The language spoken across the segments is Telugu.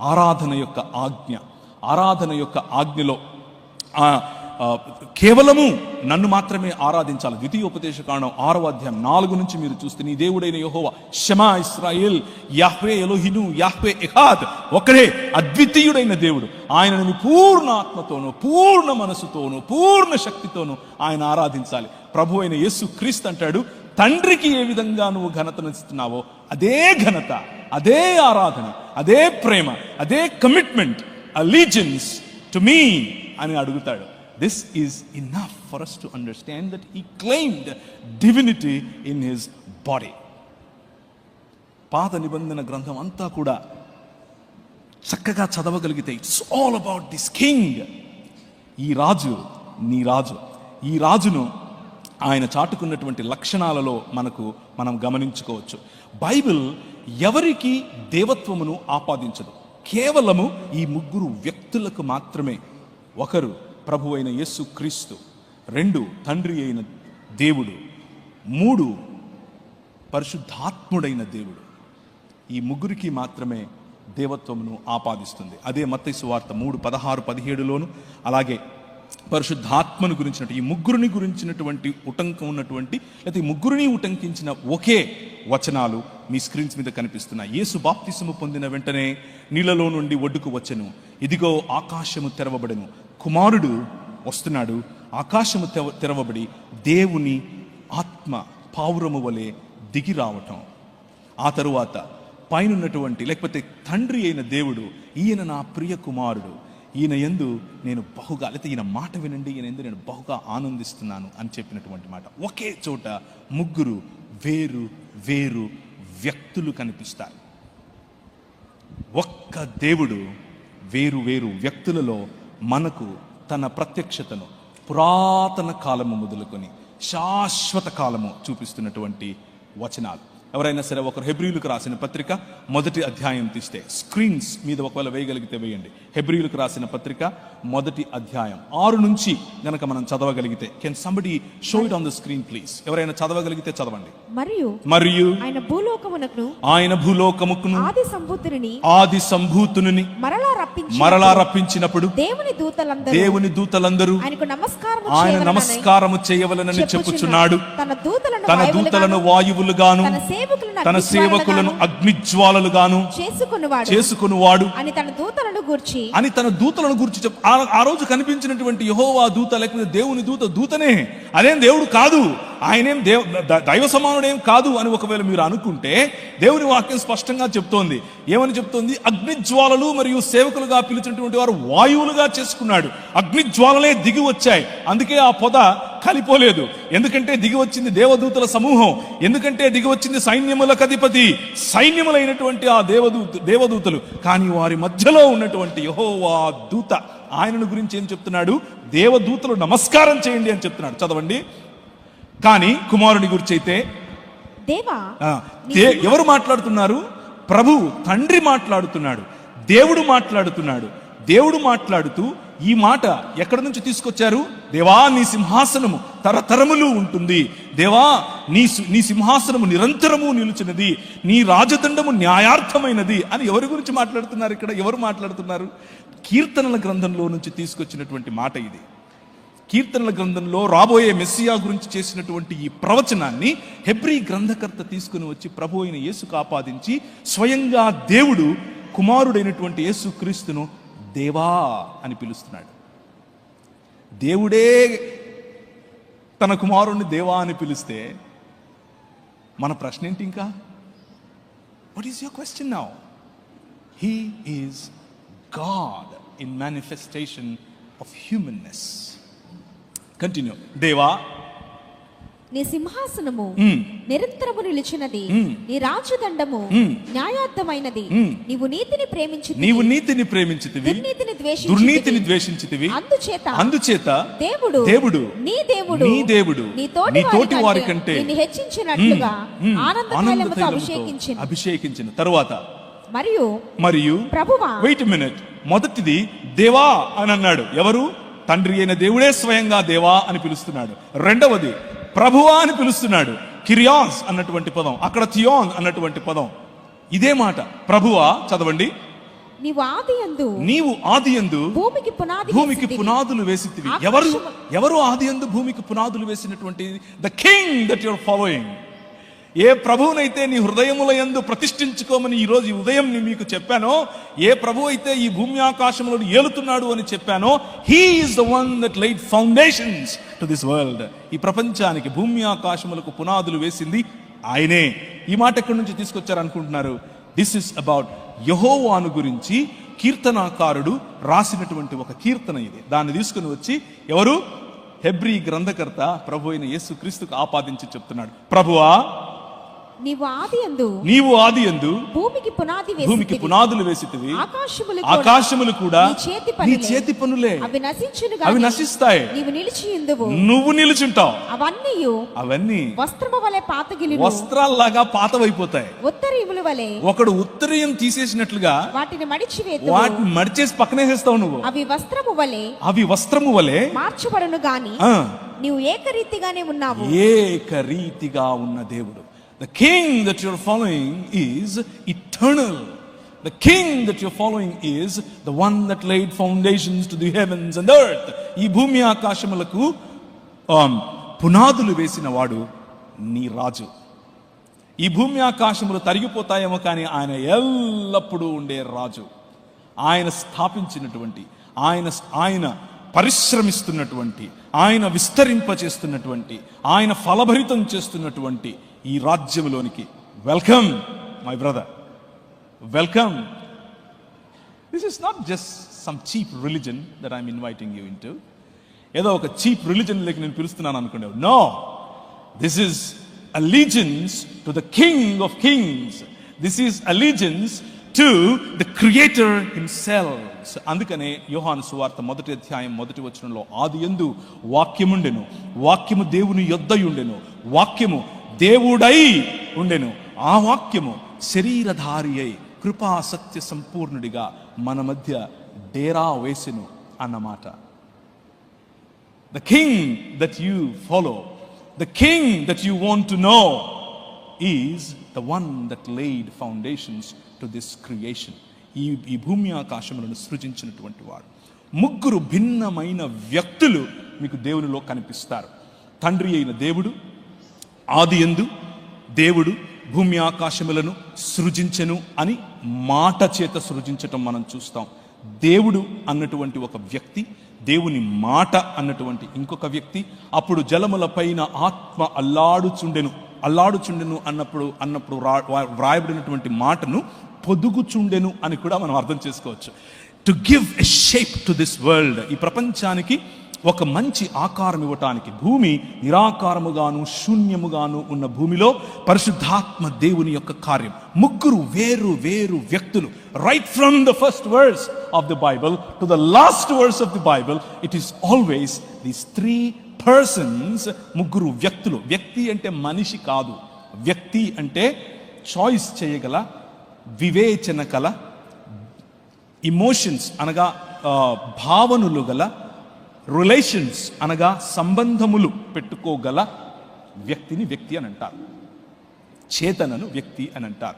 ఆరాధన యొక్క ఆజ్ఞ. ఆరాధన యొక్క ఆజ్ఞలో కేవలము నన్ను మాత్రమే ఆరాధించాలి. ద్వితీయోపదేశ కారణం ఆరవ అధ్యాయం నాలుగు నుంచి మీరు చూస్తే నీ దేవుడైన యహోవ షమా ఇస్రాయేల్ యాహ్వే ఎలోహిను యాహ్వే ఎహాద్ ఒకడే అద్వితీయుడైన దేవుడు. ఆయనను మీ పూర్ణ ఆత్మతోనూ పూర్ణ మనసుతోనూ పూర్ణ శక్తితోనూ ఆయన ఆరాధించాలి. ప్రభు అయిన యేసు క్రీస్తు అంటాడు తండ్రికి ఏ విధంగా నువ్వు ఘనతను ఇస్తున్నావో అదే ఘనత అదే ఆరాధన అదే ప్రేమ అదే కమిట్మెంట్ అలీజెన్స్ టు మీ అని అడుగుతాడు. This is enough for us to understand that ఈ claimed divinity in his body పాత నిబంధన గ్రంథం అంతా కూడా చక్కగా చదవగలిగితే it's all about this king ఈ రాజు నీ రాజు ఈ రాజును ఆయన చాటుకున్నటువంటి లక్షణాలలో మనకు మనం గమనించుకోవచ్చు. బైబిల్ ఎవరికి దేవత్వమును ఆపాదించదు. కేవలము ఈ ముగ్గురు వ్యక్తులకు మాత్రమే. ఒకరు ప్రభు అయిన యేసు క్రీస్తు రెండు తండ్రి అయిన దేవుడు మూడు పరిశుద్ధాత్ముడైన దేవుడు. ఈ ముగ్గురికి మాత్రమే దేవత్వమును ఆపాదిస్తుంది. అదే మత్తైసు వార్త మూడు పదహారు పదిహేడులోను అలాగే పరిశుద్ధాత్మను గురించినట్టు ఈ ముగ్గురిని గురించినటువంటి ఉటంకం ఉన్నటువంటి లేకపోతే ఈ ముగ్గురిని ఉటంకించిన ఒకే వచనాలు మీ స్క్రీన్స్ మీద కనిపిస్తున్నాయి. యేసు బాప్తిసము పొందిన వెంటనే నీళ్ళలో నుండి ఒడ్డుకు వచ్చెను. ఇదిగో ఆకాశము తెరవబడను. కుమారుడు వస్తున్నాడు. ఆకాశము తెవ- తెరవబడి దేవుని ఆత్మ పావురము వలె దిగి రావటం. ఆ తరువాత పైనున్నటువంటి లేకపోతే తండ్రి అయిన దేవుడు ఈయన నా ప్రియ కుమారుడు. ఈయన ఎందు నేను బహుగా లేకపోతే ఈయన మాట వినండి ఈయన ఎందు నేను బహుగా ఆనందిస్తున్నాను అని చెప్పినటువంటి మాట. ఒకే చోట ముగ్గురు వేరు వేరు వ్యక్తులు కనిపిస్తారు. ఒక్క దేవుడు వేరు వేరు వ్యక్తులలో మనకు తన ప్రత్యక్షతను పురాతన కాలము మొదలుకొని శాశ్వత కాలము చూపిస్తున్నటువంటి వచనాలు. ఎవరైనా సరే ఒకరు హెబ్రిలకు రాసిన పత్రిక మొదటి అధ్యాయం తీస్తే స్క్రీన్స్ మీద ఒకవేళ వేయగలిగితే వేయండి. హెబ్రిలకు రాసిన పత్రిక మొదటి అధ్యాయం. ఆరు నుంచి గనక మనం చదవగలిగితే can somebody show it on the screen please ఎవరైనా చదవగలిగితే చదవండి. మరియు మరియు ఆయన భూలోకమునకు ఆయన భూలోకముకును ఆది సంబుద్ధుని ఆది సంభూతుని మరలా రప్పించి మరలా రప్పించినప్పుడు దేవుని దూతలందరూ దేవుని దూతలందరూ ఆయనకు నమస్కారం ఆయన నమస్కారము చేయవలనని చెప్పుచున్నాడు. తన దూతలను తన దూతలను వాయువులుగాను తన తన సేవకులను అగ్నిజ్వాలలుగాను చేసుకునివాడు చేసుకునివాడు అని తన దూతలను గూర్చి అని తన దూతలను గురించి ఆ- రోజు కనిపించినటువంటి యహోవా దూత లేకపోతే దేవుని దూత దూతనే. అదేం దేవుడు కాదు. ఆయనేం దేవ దైవ సమానుడేం కాదు అని ఒకవేళ మీరు అనుకుంటే దేవుని వాక్యం స్పష్టంగా చెప్తోంది. ఏమని చెప్తోంది? అగ్నిజ్వాలలు మరియు సేవకులుగా పిలిచినటువంటి వారు వాయువులుగా చేసుకున్నాడు. అగ్నిజ్వాలలే దిగి వచ్చాయి. అందుకే ఆ పొద కలిపోలేదు. ఎందుకంటే దిగి వచ్చింది దేవదూతల సమూహం. ఎందుకంటే దిగి వచ్చింది సైన్యములకు అధిపతి సైన్యములైనటువంటి ఆ దేవదూత దేవదూతలు. కానీ వారి మధ్యలో ఉన్నటువంటి యహోవా దూత ఆయనను గురించి ఏం చెప్తున్నాడు? దేవదూతలు నమస్కారం చేయండి అని చెప్తున్నాడు. చదవండి. కానీ కుమారుని గురించి అయితే దేవా ఎవరు మాట్లాడుతున్నారు? ప్రభు తండ్రి మాట్లాడుతున్నాడు. దేవుడు మాట్లాడుతున్నాడు. దేవుడు మాట్లాడుతూ ఈ మాట ఎక్కడి నుంచి తీసుకొచ్చారు? దేవా నీ సింహాసనము తరతరములు ఉంటుంది. దేవా నీ నీ సింహాసనము నిరంతరము నిలిచినది నీ రాజదండము న్యాయార్థమైనది అని ఎవరి గురించి మాట్లాడుతున్నారు ఇక్కడ? ఎవరు మాట్లాడుతున్నారు? కీర్తనల గ్రంథంలో నుంచి తీసుకొచ్చినటువంటి మాట ఇది. కీర్తనల గ్రంథంలో రాబోయే మెస్సియా గురించి చేసినటువంటి ఈ ప్రవచనాన్ని హెబ్రీ గ్రంథకర్త తీసుకుని వచ్చి ప్రభు అయిన యేసుకు ఆపాదించి స్వయంగా దేవుడు కుమారుడైనటువంటి యేసు క్రీస్తును దేవా అని పిలుస్తున్నాడు. దేవుడే తన కుమారుణ్ణి దేవా అని పిలిస్తే మన ప్రశ్న ఏంటి ఇంకా? What is your question now he is God in manifestation of humanness continue దేవా నీ సింహాసనము. నిరంతరము నిలిచినది. నీ రాజదండము. న్యాయార్థమైనది. నీవు నీతిని ప్రేమించి నీవు నీతిని ప్రేమించితివి. దుర్నీతిని ద్వేషించితివి. దుర్నీతిని ద్వేషించితివి. అందుచేత అందుచేత దేవుడు దేవుడు నీ దేవుడు నీ దేవుడు నీ తోటి వారి కంటే నిన్ను హెచ్చించినట్లుగా అభిషేకించిన. అభిషేకించిన. తరువాత మరియు మరియు ప్రభువా వెయిట్ మినిట్ మొదటిది దేవా అని అన్నాడు. ఎవరు? తండ్రి అయిన దేవుడే స్వయంగా దేవా అని పిలుస్తున్నాడు. రెండవది ప్రభువా అని పిలుస్తున్నాడు. కిరియాస్ అన్నటువంటి పదం అక్కడ థియోన్ అన్నటువంటి పదం. ఇదే మాట. ప్రభువా చదవండి. నీవు ఆది అందు నీవు ఆది ఎందు భూమికి పునాది భూమికి. పునాదులు వేసితివి. ఎవరు ఎవరు ఆది ఎందు భూమికి పునాదులు వేసినటువంటి? The king that you're following ఏ ప్రభువునైతే నీ హృదయముల యందు ప్రతిష్ఠించుకోమని ఈ రోజు ఈ ఉదయం నేను మీకు చెప్పానో ఏ ప్రభు అయితే ఈ భూమి ఆకాశములను ఏలుతున్నాడు అని చెప్పానో he is the one that laid foundations to this world ఈ ప్రపంచానికి భూమి ఆకాశములకు పునాదులు వేసింది ఆయనే. ఈ మాట ఎక్కడి నుంచి తీసుకొచ్చారు అనుకుంటున్నారు? దిస్ ఇస్ అబౌట్ యహోవాను గురించి కీర్తనాకారుడు రాసినటువంటి ఒక కీర్తన ఇది. దాన్ని తీసుకుని వచ్చి ఎవరు? హెబ్రీ గ్రంథకర్త ప్రభు అయిన యేసు క్రీస్తుకు ఆపాదించి చెప్తున్నాడు. ప్రభువా నీవు ఆది అందు నీవు ఆది ఎందు భూమికి పునాది భూమికి వేసితివి. పునాదులు వేసితివి. ఆకాశములు ఆకాశములు కూడా నీ చేతి నీ పనులే. చేతి పనులే. అవి నశించును అవి నశిస్తాయి. నీవు నిలిచి ఇందువు నువ్వు నిలుచుంటావు. అవన్నీ అవన్నీ వస్త్రము వలె పాతగిలిను. వస్త్రాల్లాగా పాతవైపోతాయి. ఉత్తరీముల వలె. ఒకడు ఉత్తరీయం తీసేసినట్లుగా వాటిని మడిచివేతు వాటిని మడిచేసి పక్కనేసేస్తావు నువ్వు. అవి వస్త్రము వలె అవి వస్త్రము వలె మార్చబడును గాని నీవు ఏకరీతిగానే ఉన్నావు. ఏకరీతిగా ఉన్న దేవుడు. The king that you're following is eternal the king that you're following is the one that laid foundations to the heavens and earth ఈ భూమి ఆకాశములకు um, పునాదులు వేసిన వాడు నీ రాజు. ఈ భూమి ఆకాశములు తరిగిపోతాయేమో కానీ ఆయన ఎల్లప్పుడూ ఉండే రాజు. ఆయన స్థాపించినటువంటి ఆయన ఆయన పరిశ్రమిస్తున్నటువంటి ఆయన విస్తరింపచేస్తున్నటువంటి ఆయన ఫలభరితం చేస్తున్నటువంటి ఈ రాజ్యములోనికి. Welcome my brother welcome this is not just some cheap religion that I'm inviting you in ఏదో ఒక చీప్ రిలీజన్ లేక నేను పిలుస్తున్నాను అనుకునేవు no this is allegiance to the king of kings this is allegiance to the creator himself అందుకనే యోహాను సువార్త మొదటి అధ్యాయం మొదటి వచనంలో ఆది ఎందు వాక్యముండెను. వాక్యము దేవుని యొద్దయుండెను. వాక్యము దేవుడై ఉండెను. ఆ వాక్యము శరీరధారి అయి కృపా సత్య సంపూర్ణుడిగా మన మధ్య డేరా వేసెను అన్నమాట. The king that you follow the king that you want to know, is the one that laid foundations to this ఈ ఈ భూమి ఆకాశములను సృజించినటువంటి వాడు. ముగ్గురు భిన్నమైన వ్యక్తులు మీకు దేవునిలో కనిపిస్తారు. తండ్రి అయిన దేవుడు ఆది ఎందు దేవుడు భూమి ఆకాశములను సృజించెను అని మాట చేత సృజించటం మనం చూస్తాం. దేవుడు అన్నటువంటి ఒక వ్యక్తి దేవుని మాట అన్నటువంటి ఇంకొక వ్యక్తి అప్పుడు జలముల పైన ఆత్మ అల్లాడుచుండెను. అల్లాడుచుండెను అన్నప్పుడు అన్నప్పుడు రా- వ్రాయబడినటువంటి మాటను పొదుగుచుండెను అని కూడా మనం అర్థం చేసుకోవచ్చు. To give a shape to this world ఈ ప్రపంచానికి ఒక మంచి ఆకారం ఇవ్వటానికి భూమి నిరాకారముగాను శూన్యముగాను ఉన్న భూమిలో పరిశుద్ధాత్మ దేవుని యొక్క కార్యం. ముగ్గురు వేరు వేరు వ్యక్తులు. Right from the first words of the Bible to the last words of the Bible it is always these three persons ముగ్గురు వ్యక్తులు. వ్యక్తి అంటే మనిషి కాదు. వ్యక్తి అంటే చాయిస్ చేయగల వివేచన కల ఇమోషన్స్ అనగా భావనలు గల రిలేషన్స్ అనగా సంబంధములు పెట్టుకోగల వ్యక్తిని వ్యక్తి అని అంటారు. చేతనను వ్యక్తి అని అంటారు.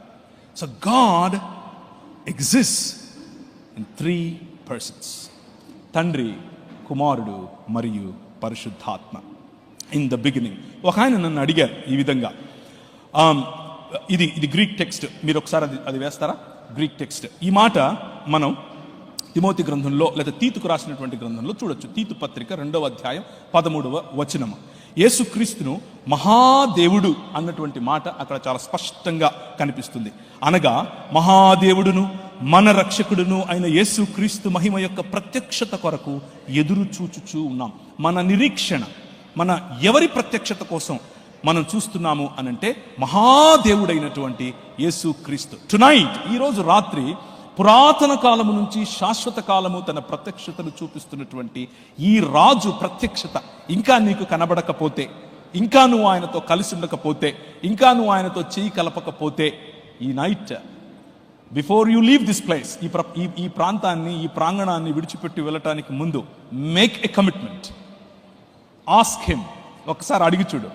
So God exist in three persons తండ్రి కుమారుడు మరియు పరిశుద్ధాత్మ. ఇన్ ద బిగినింగ్ ఒక ఆయన నన్ను అడిగారు ఈ విధంగా. Um, ఇది ఇది గ్రీక్ టెక్స్ట్ మీరు ఒకసారి అది అది వేస్తారా? గ్రీక్ టెక్స్ట్ ఈ మాట మనం తిమోతి గ్రంథంలో లేదా తీతుకు రాసినటువంటి గ్రంథంలో చూడొచ్చు. తీతు పత్రిక రెండవ అధ్యాయం పదమూడవ వచనము. యేసుక్రీస్తును మహాదేవుడు అన్నటువంటి మాట అక్కడ చాలా స్పష్టంగా కనిపిస్తుంది. అనగా మహాదేవుడును మన రక్షకుడును అయిన యేసుక్రీస్తు మహిమ యొక్క ప్రత్యక్షత కొరకు ఎదురు చూచుచూ ఉన్నాం. మన నిరీక్షణ మన ఎవరి ప్రత్యక్షత కోసం మనం చూస్తున్నాము అనంటే మహాదేవుడైనటువంటి యేసుక్రీస్తు టునైట్ ఈరోజు రాత్రి పురాతన కాలము నుంచి శాశ్వత కాలము తన ప్రత్యక్షతను చూపిస్తున్నటువంటి ఈ రాజు ప్రత్యక్షత ఇంకా నీకు కనబడకపోతే ఇంకా నువ్వు ఆయనతో కలిసి ఉండకపోతే ఇంకా నువ్వు ఆయనతో చేయి కలపకపోతే ఈ night before you leave this place ఈ ప్ర ఈ ఈ ప్రాంతాన్ని ఈ ప్రాంగణాన్ని విడిచిపెట్టి వెళ్ళటానికి ముందు make a commitment ask him ఒకసారి అడిగి చూడు.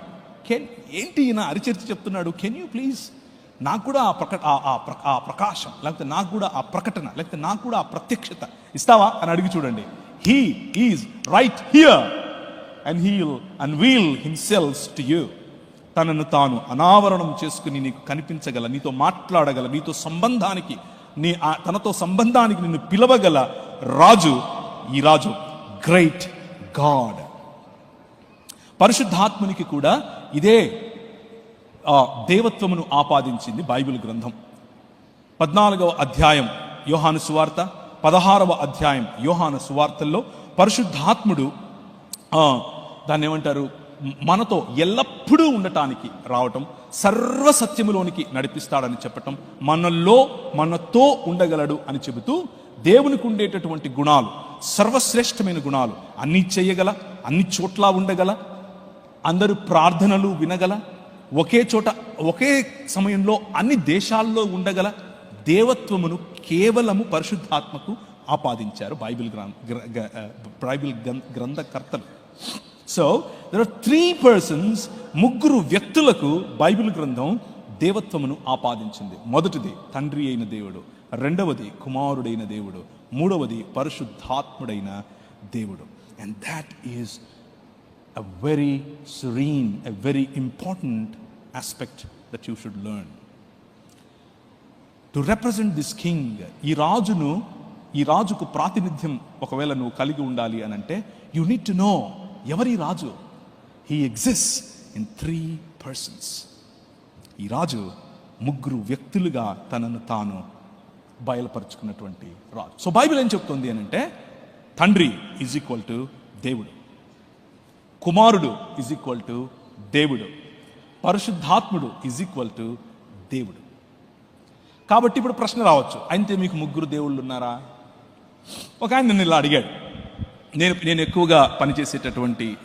కెన్ ఏంటి ఈయన అరిచర్చి చెప్తున్నాడు? కెన్ యూ ప్లీజ్ నాకు కూడా ఆ ప్రక ఆ- ప్ర- ఆ ప్రకాశం లేకపోతే నాకు కూడా ఆ ప్రకటన లేకపోతే నాకు కూడా ఆ ప్రత్యక్షత. ఇస్తావా? అని అడిగి చూడండి. He is right here and he'll unveil himself to you తనను తాను అనావరణం చేసుకుని నీకు కనిపించగల నీతో మాట్లాడగల నీతో సంబంధానికి నీ ఆ- తనతో సంబంధానికి నిన్ను పిలవగల రాజు ఈ రాజు గ్రేట్ గాడ్ పరిశుద్ధాత్మునికి కూడా ఇదే దేవత్వమును ఆపాదించింది బైబిల్ గ్రంథం. పద్నాలుగవ అధ్యాయం యోహాను సువార్త పదహారవ అధ్యాయం యోహాను సువార్తల్లో పరిశుద్ధాత్ముడు దాన్ని ఏమంటారు మనతో ఎల్లప్పుడూ ఉండటానికి రావటం సర్వ సత్యములోనికి నడిపిస్తాడని చెప్పటం మనలో మనతో ఉండగలడు అని చెబుతూ దేవునికి ఉండేటటువంటి గుణాలు సర్వశ్రేష్టమైన గుణాలు అన్నీ చేయగల అన్ని చోట్ల ఉండగల అందరూ ప్రార్థనలు వినగల ఒకే చోట ఒకే సమయంలో అన్ని దేశాల్లో ఉండగల దేవత్వమును కేవలము పరిశుద్ధాత్మకు ఆపాదించారు బైబిల్ గ్రం- బైబిల్ గ్రం- గ్రంథకర్తలు. So there are three persons ముగ్గురు వ్యక్తులకు బైబిల్ గ్రంథం దేవత్వమును ఆపాదించింది. మొదటిది తండ్రి అయిన దేవుడు రెండవది కుమారుడైన దేవుడు మూడవది పరిశుద్ధాత్ముడైన దేవుడు. And that is a very serene, a very important aspect that you should learn. To represent this king ఈ రాజును ఈ రాజుకు ప్రాతినిధ్యం ఒకవేళ నువ్వు కలిగి ఉండాలి అని అంటే యు నీడ్ టు నో ఎవరి రాజు. He exist in three persons ఈ రాజు ముగ్గురు వ్యక్తులుగా తనను తాను బయలుపరుచుకున్నటువంటి రాజు. సో బైబిల్ ఏం చెప్తుంది అని అంటే తండ్రి ఈజ్ ఈక్వల్ టు దేవుడు. కుమారుడు ఈజ్ ఈక్వల్ టు దేవుడు. పరిశుద్ధాత్ముడు ఈజ్ ఈక్వల్ టు దేవుడు. కాబట్టి ఇప్పుడు ప్రశ్న రావచ్చు. అయితే మీకు ముగ్గురు దేవుళ్ళు ఉన్నారా? ఒక ఆయన నన్ను ఇలా అడిగాడు. నేను నేను ఎక్కువగా పనిచేసేటటువంటి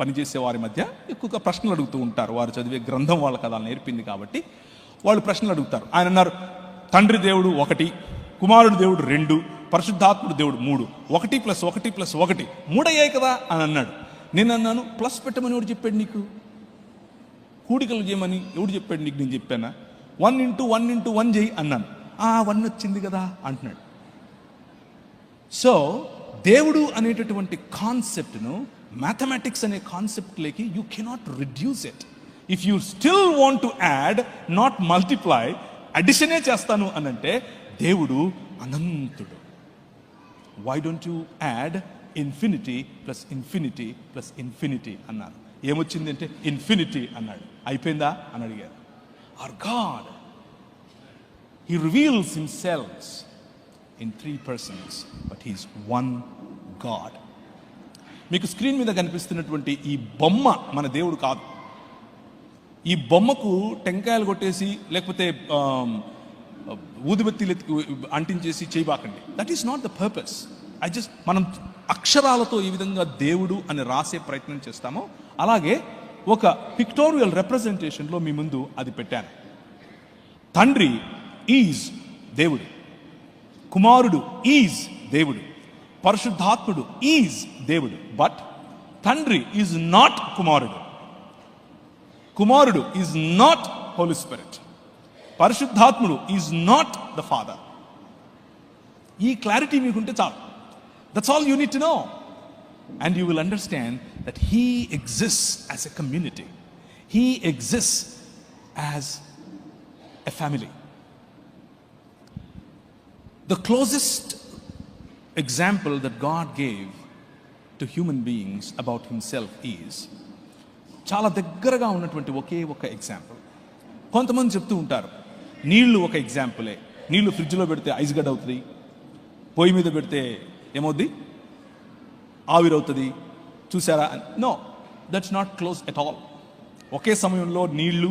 పనిచేసే వారి మధ్య ఎక్కువగా ప్రశ్నలు అడుగుతూ ఉంటారు. వారు చదివే గ్రంథం వాళ్ళకి అలా నేర్పింది కాబట్టి వాళ్ళు ప్రశ్నలు అడుగుతారు. ఆయన అన్నారు తండ్రి దేవుడు ఒకటి కుమారుడు దేవుడు రెండు పరిశుద్ధాత్ముడు దేవుడు మూడు. ఒకటి ప్లస్ ఒకటి ప్లస్ ఒకటి. మూడయ్యాయి కదా? అని అన్నాడు. నేను అన్నాను ప్లస్ పెట్టమని ఎవడు చెప్పాడు నీకు? కూడికలు చేయమని ఎవడు చెప్పాడు నీకు? నేను చెప్పానా? One into one into one చేయి అన్నాను. ఆ వన్ వచ్చింది కదా అంటున్నాడు. సో దేవుడు అనేటటువంటి కాన్సెప్ట్ను మ్యాథమెటిక్స్ అనే కాన్సెప్ట్లోకి you cannot reduce it. If you still want to add not multiply అడిషనే చేస్తాను అనంటే దేవుడు అనంతుడు. Why don't you add infinity plus infinity plus infinity అన్నారు. ఏమొచ్చింది అంటే ఇన్ఫినిటీ అన్నాడు. అయిపోయిందా? అని అడిగారు. Or God he reveals himselves in three persons but he's one God మీకు స్క్రీన్ మీద కనిపిస్తున్నటువంటి ఈ బొమ్మ మన దేవుడు కాదు. ఈ బొమ్మకు టెంకాయలు కొట్టేసి లేకపోతే ఆమ్, అంటించేసి చేయబాకండి that is not the purpose I just మనం అక్షరాలతో ఈ విధంగా దేవుడు అని రాసే ప్రయత్నం చేస్తామో అలాగే ఒక పిక్టోరియల్ రిప్రజెంటేషన్లో మీ ముందు అది పెట్టాను. తండ్రి ఈజ్ దేవుడు. కుమారుడు ఈజ్ దేవుడు. పరిశుద్ధాత్ముడు ఈజ్ దేవుడు. బట్ తండ్రి ఈజ్ నాట్ కుమారుడు. కుమారుడు ఈజ్ నాట్ హోలీ స్పిరిట్. పరిశుద్ధాత్ముడు ఈజ్ నాట్ ద ఫాదర్. ఈ క్లారిటీ మీకుంటే చాలు. that's all you need to know and you will understand that he exist as a community he exist as a family The closest example that God gave to human beings about himself is చాలా దగ్గరగా ఉన్నటువంటి ఒకే ఒక ఎగ్జాంపుల్ కొంతమంది చెప్తూ ఉంటారు నీళ్లు ఒక ఎగ్జాంపులే నీళ్లు ఫ్రిడ్జ్లో పెడితే ఐస్ గడ్ అవుతుంది పొయ్యి మీద పెడితే ఏమవుద్ది? ఆవిరవుతుంది. చూసారా no that's not close at all ఒకే సమయంలో నీళ్ళు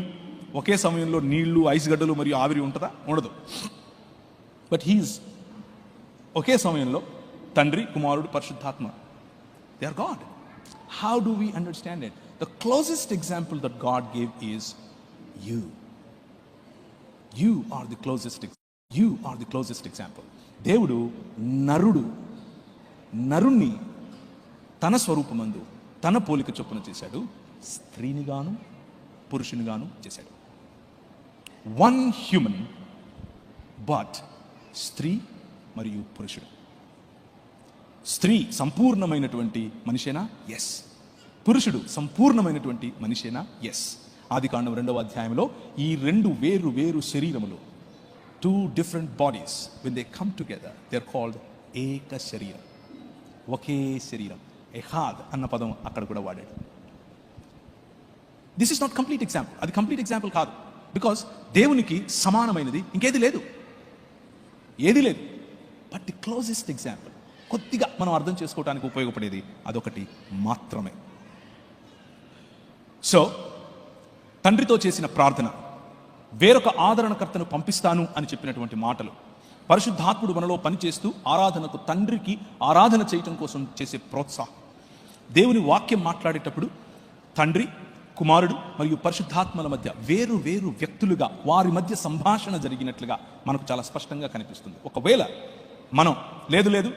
ఒకే సమయంలో నీళ్ళు ఐస్ గడ్డలు మరియు ఆవిరి ఉంటుందా? ఉండదు. బట్ హీస్ ఒకే సమయంలో తండ్రి కుమారుడు పరిశుద్ధాత్మ. They are God how do we understand it the closest example that God gave is you you are the closest you are the closest example దేవుడు నరుడు. నరుణ్ణి తన స్వరూపమందు తన పోలిక చొప్పున చేశాడు. స్త్రీనిగాను పురుషునిగాను చేశాడు. వన్ హ్యూమన్ బట్ స్త్రీ మరియు పురుషుడు. స్త్రీ సంపూర్ణమైనటువంటి మనిషేనా? ఎస్ పురుషుడు సంపూర్ణమైనటువంటి మనిషేనా? ఎస్ ఆది కాండం రెండవ అధ్యాయంలో ఈ రెండు వేరు వేరు శరీరములు two different bodies when they come together they are called ఏక శరీరం. ఒకే శరీరం. ఎహాద్ అన్న పదం అక్కడ కూడా వాడాడు. This is not complete example అది కంప్లీట్ ఎగ్జాంపుల్ కాదు. బికాస్ దేవునికి సమానమైనది ఇంకేది లేదు. ఏది లేదు. బట్ ది క్లోజెస్ట్ ఎగ్జాంపుల్ కొద్దిగా మనం అర్థం చేసుకోవడానికి ఉపయోగపడేది అదొకటి మాత్రమే. సో తండ్రితో చేసిన ప్రార్థన వేరొక ఆదరణకర్తను పంపిస్తాను అని చెప్పినటువంటి మాటలు పరిశుద్ధాత్ముడు మనలో పనిచేస్తూ ఆరాధనకు తండ్రికి ఆరాధన చేయటం కోసం చేసే ప్రోత్సాహం. దేవుని వాక్యం మాట్లాడేటప్పుడు తండ్రి కుమారుడు మరియు పరిశుద్ధాత్మల మధ్య వేరు వేరు వ్యక్తులుగా వారి మధ్య సంభాషణ జరిగినట్లుగా మనకు చాలా స్పష్టంగా కనిపిస్తుంది. ఒకవేళ మనం లేదు లేదు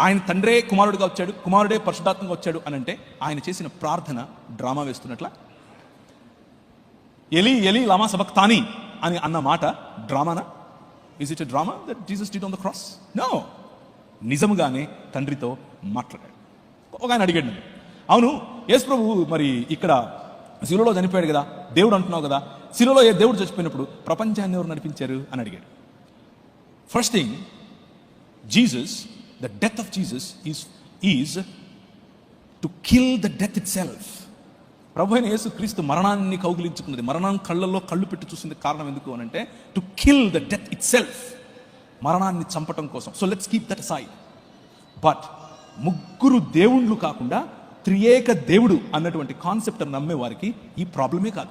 ఆయన తండ్రే కుమారుడుగా వచ్చాడు కుమారుడే పరిశుద్ధాత్మగా వచ్చాడు అని అంటే ఆయన చేసిన ప్రార్థన డ్రామా వేస్తున్నట్ల? ఎలి ఎలి లామా సబక్తాని అని అన్న మాట డ్రామానా? Is it a drama that Jesus did on the cross no నిజముగానే తండ్రితో మాట్లాడాడు. ఒక ఆయన అడిగాడు నన్ను. అవును యేసు ప్రభు మరి ఇక్కడ శిలువలో చనిపోయాడు కదా దేవుడు అంటున్నావు కదా శిలువలో ఏ దేవుడు చచ్చిపోయినప్పుడు ప్రపంచాన్ని ఎవరు నడిపించారు అని అడిగాడు. First thing Jesus the death of Jesus is is to kill the death itself ప్రభు అయిన యేసు క్రీస్తు మరణాన్ని కౌగిలించుకున్నది మరణం కళ్ళల్లో కళ్ళు పెట్టి చూసింది కారణం ఎందుకు అని అంటే to kill the death itself మరణాన్ని చంపటం కోసం. So let's keep that side but ముగ్గురు దేవుళ్ళు కాకుండా త్రియేక దేవుడు అన్నటువంటి కాన్సెప్ట్ నమ్మే వారికి ఈ ప్రాబ్లమే కాదు.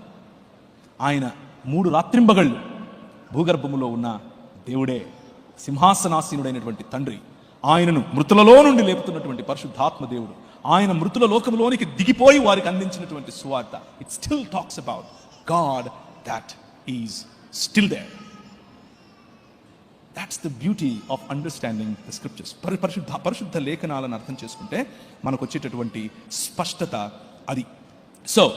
ఆయన మూడు రాత్రింబగళ్ళు భూగర్భములో ఉన్న దేవుడే సింహాసనాసీనుడైనటువంటి తండ్రి. ఆయనను మృతులలో నుండి లేపుతున్నటువంటి పరిశుద్ధాత్మ దేవుడు. ఆయన మృతుల లోకంలోనికి దిగిపోయి వారికి అందించినటువంటి సువార్త. It still talks about God that is still there that's the beauty of understanding the scriptures పరి పరిశుద్ధ పరిశుద్ధ లేఖనాలను అర్థం చేసుకుంటే మనకు వచ్చేటటువంటి స్పష్టత అది. సో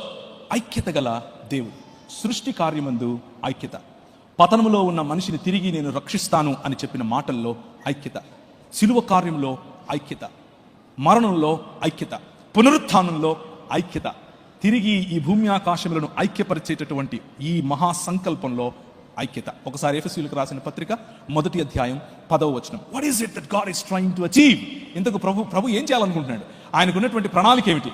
ఐక్యత గల దేవుడు. సృష్టి కార్యమందు ఐక్యత. పతనములో ఉన్న మనిషిని తిరిగి నేను రక్షిస్తాను అని చెప్పిన మాటల్లో ఐక్యత. శిలువ కార్యంలో ఐక్యత. మరణంలో ఐక్యత పునరుత్థానంలో ఐక్యత తిరిగి ఈ భూమి ఆకాశములను ఐక్యపరిచేటటువంటి ఈ మహా సంకల్పంలో ఐక్యత. ఒకసారి ఎఫ్ఎస్సీలకు రాసిన పత్రిక మొదటి అధ్యాయం పదవ వచనం. What is it that God is trying to achieve ఇంతకు ప్రభు ప్రభు ఏం చేయాలనుకుంటున్నాడు? ఆయనకు ఉన్నటువంటి ప్రణాళిక ఏమిటి?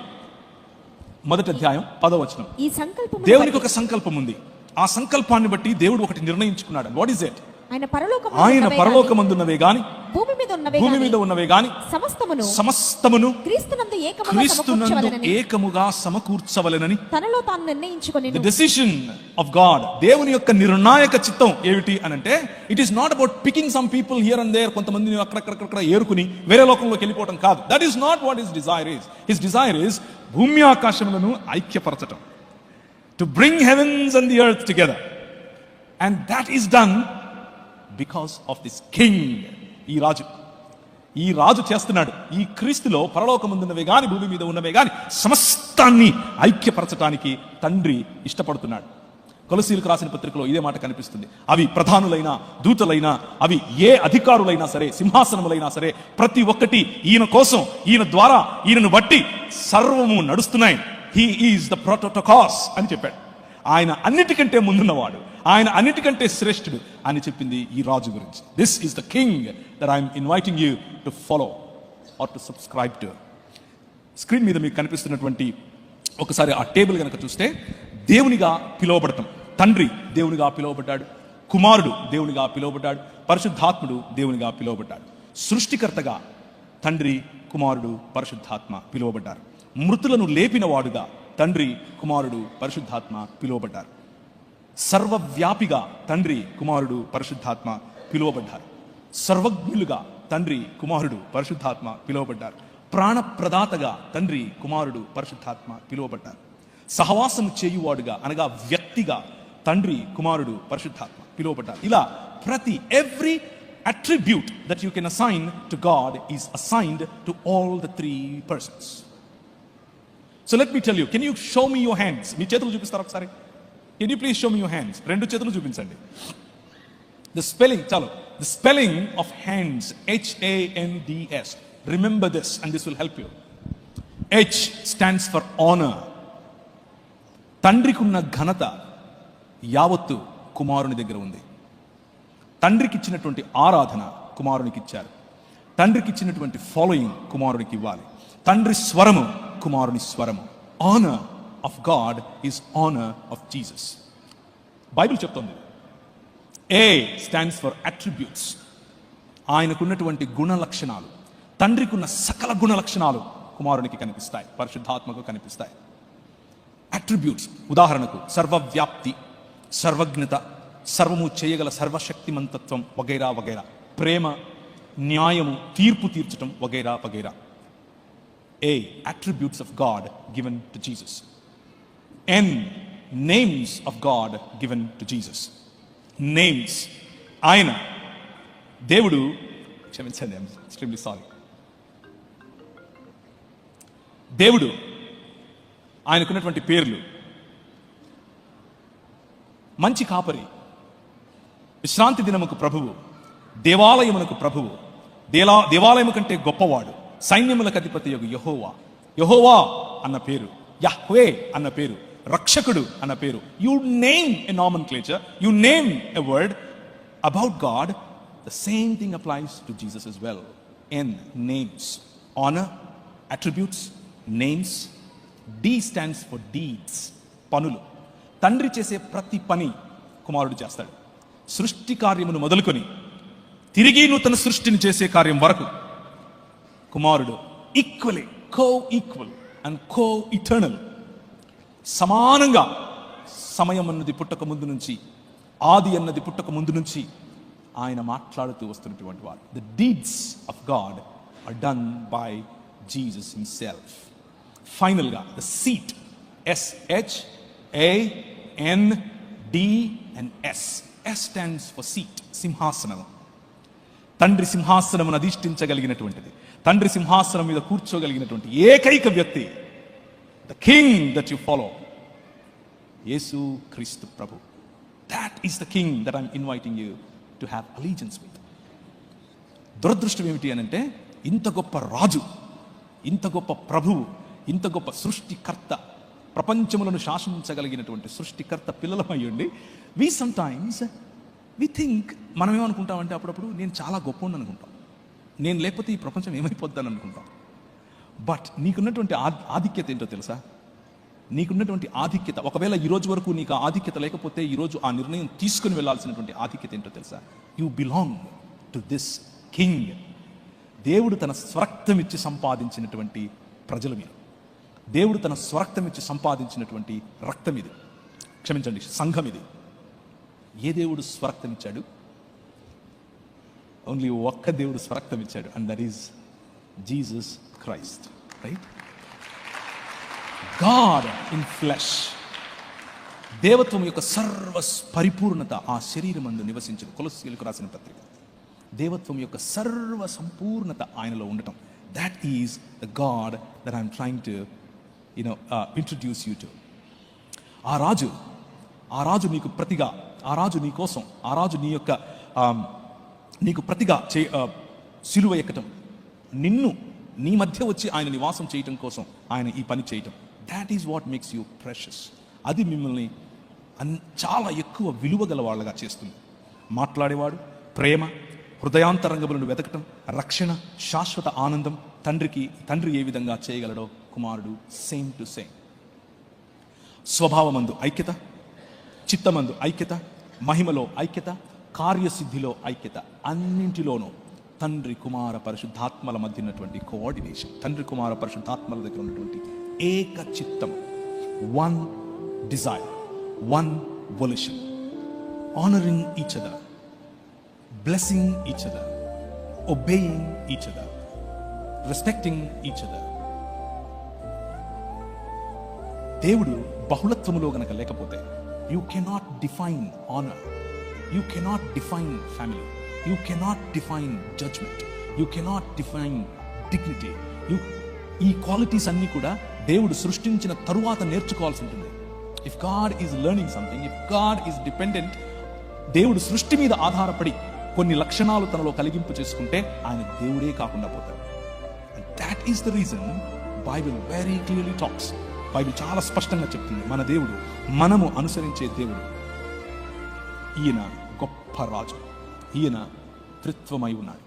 మొదటి అధ్యాయం పదవ వచనం. ఈ సంకల్పం దేవునికి ఒక సంకల్పం ఉంది. ఆ సంకల్పాన్ని బట్టి దేవుడు ఒకటి నిర్ణయించుకున్నాడు. వాట్ ఈస్ ఇట్ ఆయన పరలోకం ఆయన పరలోకమందున్నవే గాని భూమి మీద ఉన్నవే భూమి గాని మీద ఉన్నవే గాని సమస్తమును సమస్తమును క్రీస్తునందు ఏకముగా క్రీస్తునందు సమకూర్చవలెనని ఏకముగా సమకూర్చవలెనని. తనలో తాను నిర్ణయించుకొని ద డెసిషన్ ఆఫ్ గాడ్ దేవుని యొక్క నిర్ణాయక చిత్తం ఏమిటి అని అంటే it is not about picking some people here and there కొంతమందిని అక్కడక్కడక్కడ ఏరుకుని వేరే లోకంలోకి వెళ్ళిపోవడం కాదు that is not what is desire is his desire is భూమి ఆకాశములను ఐక్యపరచటం to bring heavens and the earth together and that is done because of this king ఈ రాజు. ఈ రాజు చేస్తున్నాడు. ఈ క్రీస్తులో పరలోకముందున్నవే కానీ భూమి మీద ఉన్నవే కానీ సమస్తాన్ని ఐక్యపరచటానికి తండ్రి ఇష్టపడుతున్నాడు. కొలసీలకు రాసిన పత్రికలో ఇదే మాట కనిపిస్తుంది. అవి ప్రధానులైన దూతలైనా అవి ఏ అధికారులైనా సరే సింహాసనములైనా సరే ప్రతి ఒక్కటి ఈయన కోసం ఈయన ద్వారా ఈయనను బట్టి సర్వము నడుస్తున్నాయి. హీ ఈజ్ ద ప్రోటోటోకాస్ అని చెప్పాడు. ఆయన అన్నిటికంటే ముందున్నవాడు. ఆయన అన్నిటికంటే శ్రేష్ఠుడు అని చెప్పింది ఈ రాజు గురించి. This is the king that I'm inviting you to follow or to subscribe to screen మీద మీకు కనిపిస్తున్నటువంటి ఒకసారి ఆ టేబుల్ కనుక చూస్తే దేవునిగా పిలువబడటం. తండ్రి దేవునిగా పిలువబడ్డాడు కుమారుడు దేవునిగా పిలువబడ్డాడు పరిశుద్ధాత్ముడు దేవునిగా పిలువబడ్డాడు. సృష్టికర్తగా తండ్రి కుమారుడు పరిశుద్ధాత్మ పిలువబడ్డారు. మృతులను లేపినవాడుగా తండ్రి కుమారుడు పరిశుద్ధాత్మ పిలువబడ్డారు. సర్వవ్యాపిగా తండ్రి కుమారుడు పరిశుద్ధాత్మ పిలువబడ్డారు. సర్వజ్ఞులుగా తండ్రి కుమారుడు పరిశుద్ధాత్మ పిలువబడ్డారు. ప్రాణప్రదాతగా తండ్రి కుమారుడు పరిశుద్ధాత్మ పిలువబడ్డారు. సహవాసం చేయువాడుగా అనగా వ్యక్తిగా తండ్రి కుమారుడు పరిశుద్ధాత్మ పిలువబడ్డారు. ఇలా ప్రతి every attribute that you can assign to God is assigned to all the three persons so let me tell you can you show me your hands మీ చేతులు చూపిస్తారు ఒకసారి? Can you please show me you hands రెండు చేతులు చూపించండి. ద స్పెల్లింగ్ చాలు. The spelling of hands H A N D S remember this and this will help you H stands for honour తండ్రికి ఉన్న ఘనత యావత్తు కుమారుని దగ్గర ఉంది. తండ్రికి ఇచ్చినటువంటి ఆరాధన కుమారునికి ఇచ్చారు తండ్రికి ఇచ్చినటువంటి ఫాలోయింగ్ కుమారునికి ఇవ్వాలి తండ్రి స్వరము కుమారుని స్వరము. Honour of God is honour of Jesus Bible చెప్తుంది. ఏ స్టాండ్స్ ఫర్ అట్రిబ్యూట్స్ ఆయనకున్నటువంటి గుణ లక్షణాలు తండ్రికి ఉన్న సకల గుణ లక్షణాలు కుమారునికి కనిపిస్తాయి పరిశుద్ధాత్మకు కనిపిస్తాయి. అట్రిబ్యూట్స్ ఉదాహరణకు సర్వవ్యాప్తి సర్వజ్ఞత సర్వము చేయగల సర్వశక్తిమంతత్వం వగైరా వగైరా ప్రేమ న్యాయము తీర్పు తీర్చటం వగైరా వగైరా. A attributes of God given to Jesus N names of God given to Jesus names ఆయన దేవుడు క్షమించండి ఎక్స్ట్రీమ్లీ సారీ దేవుడు ఆయనకున్నటువంటి పేర్లు మంచి కాపరి విశ్రాంతి దినముకు ప్రభువు దేవాలయమునకు ప్రభువు దేలా దేవాలయము కంటే గొప్పవాడు సైన్యములకు అధిపతి యొక్క యహోవా యహోవా అన్న పేరు యహ్వే అన్న పేరు రక్షకుడు అన్న పేరు. You name a nomenclature you name a word about God the same thing applies to Jesus as well N names honour attributes names D stands for deeds పనులు. తండ్రి చేసే ప్రతి పని కుమారుడు చేస్తాడు. సృష్టి కార్యమును మొదలుకొని తిరిగి నూతన సృష్టిని చేసే కార్యం వరకు కుమారుడు equally co equal and co eternal సమానంగా సమయం అన్నది పుట్టక ముందు నుంచి ఆది అన్నది పుట్టక ముందు నుంచి ఆయన మాట్లాడుతూ వస్తున్నటువంటి వారు. The deeds of God are done by Jesus himself ఫైనల్గా the seat S H A N D and S S stands for seat సింహాసనం. తండ్రి సింహాసనమును అధిష్ఠించగలిగినటువంటిది. తండ్రి సింహాసనం మీద కూర్చోగలిగినటువంటి ఏకైక వ్యక్తి the king that you follow యేసు క్రీస్తు ప్రభు that is the king that I'm inviting you to have allegiance with దురదృష్టం ఏమిటి అని అంటే ఇంత గొప్ప రాజు ఇంత గొప్ప ప్రభువు ఇంత గొప్ప సృష్టికర్త ప్రపంచములను శాసించగలిగినటువంటి సృష్టికర్త పిల్లలమై ఉండి we sometimes we think మనం ఏమనుకుంటామంటే అప్పుడప్పుడు నేను చాలా గొప్ప అనుకుంటాం. నేను లేకపోతే ఈ ప్రపంచం ఏమైపోద్దని అనుకుంటాం. బట్ నీకున్నటువంటి ఆధిక్యత ఏంటో తెలుసా? నీకున్నటువంటి ఆధిక్యత. ఒకవేళ ఈ రోజు వరకు నీకు ఆ ఆధిక్యత లేకపోతే ఈ రోజు ఆ నిర్ణయం తీసుకుని వెళ్ళాల్సినటువంటి ఆధిక్యత ఏంటో తెలుసా? You belong to this king దేవుడు తన స్వరక్తం ఇచ్చి సంపాదించినటువంటి ప్రజలు మీరు. దేవుడు తన స్వరక్తం ఇచ్చి సంపాదించినటువంటి రక్తం ఇది. క్షమించండి సంఘం ఇది. ఏ దేవుడు స్వరక్తం ఇచ్చాడు? ఓన్లీ ఒక్క దేవుడు స్వరక్తం ఇచ్చాడు and that is Jesus Christ, right? God in flesh దేవత్వం యొక్క సర్వ పరిపూర్ణత ఆ శరీరం అందు నివసించదు. కొలసీలకు రాసిన పత్రిక. దేవత్వం యొక్క సర్వ సంపూర్ణత ఆయనలో ఉండటం. That is the God that I'm trying to you know introduce you to ఆ రాజు ఆ రాజు నీకు ప్రతిగా ఆ రాజు నీ కోసం ఆ రాజు నీ యొక్క um, నీకు ప్రతిగా చే uh, సిలువ ఎక్కటం. నిన్ను నీ మధ్య వచ్చి ఆయన నివాసం చేయటం కోసం ఆయన ఈ పని చేయటం. That is what makes you precious అది మిమ్మల్ని అన్ చాలా ఎక్కువ విలువ గల వాళ్ళగా చేస్తుంది. మాట్లాడేవాడు ప్రేమ హృదయాంతరంగములను వెతకటం రక్షణ శాశ్వత ఆనందం తండ్రికి తండ్రి ఏ విధంగా చేయగలడో కుమారుడు సేమ్ టు సేమ్ స్వభావమందు ఐక్యత చిత్తమందు ఐక్యత మహిమలో ఐక్యత కార్యసిద్ధిలో ఐక్యత అన్నింటిలోనూ తండ్రి కుమార పరిశుద్ధాత్మల మధ్య ఉన్నటువంటి కోఆర్డినేషన్ తండ్రి కుమార పరిశుద్ధాత్మల దగ్గర ఉన్నటువంటి ఏక చిత్తం one desire one volition honouring each other blessing each other obeying each other respecting each other దేవుడు బహుళత్వములో గనక లేకపోతే you cannot define honour you cannot define family you cannot define judgement you cannot define dignity you ఈ క్వాలిటీస్ అన్నీ కూడా దేవుడు సృష్టించిన తరువాత నేర్చుకోవాల్సి ఉంటుంది. If God is learning something if God is dependent దేవుడు సృష్టి మీద ఆధారపడి కొన్ని లక్షణాలు తనలో కలిగింపు చేసుకుంటే ఆయన దేవుడే కాకుండా పోతాడు. That is the reason Bible very clearly talks Bible చాలా స్పష్టంగా చెప్తుంది. మన దేవుడు మనము అనుసరించే దేవుడు ఈయన గొప్ప రాజు. ఈయన త్రిత్వమై ఉన్నాడు.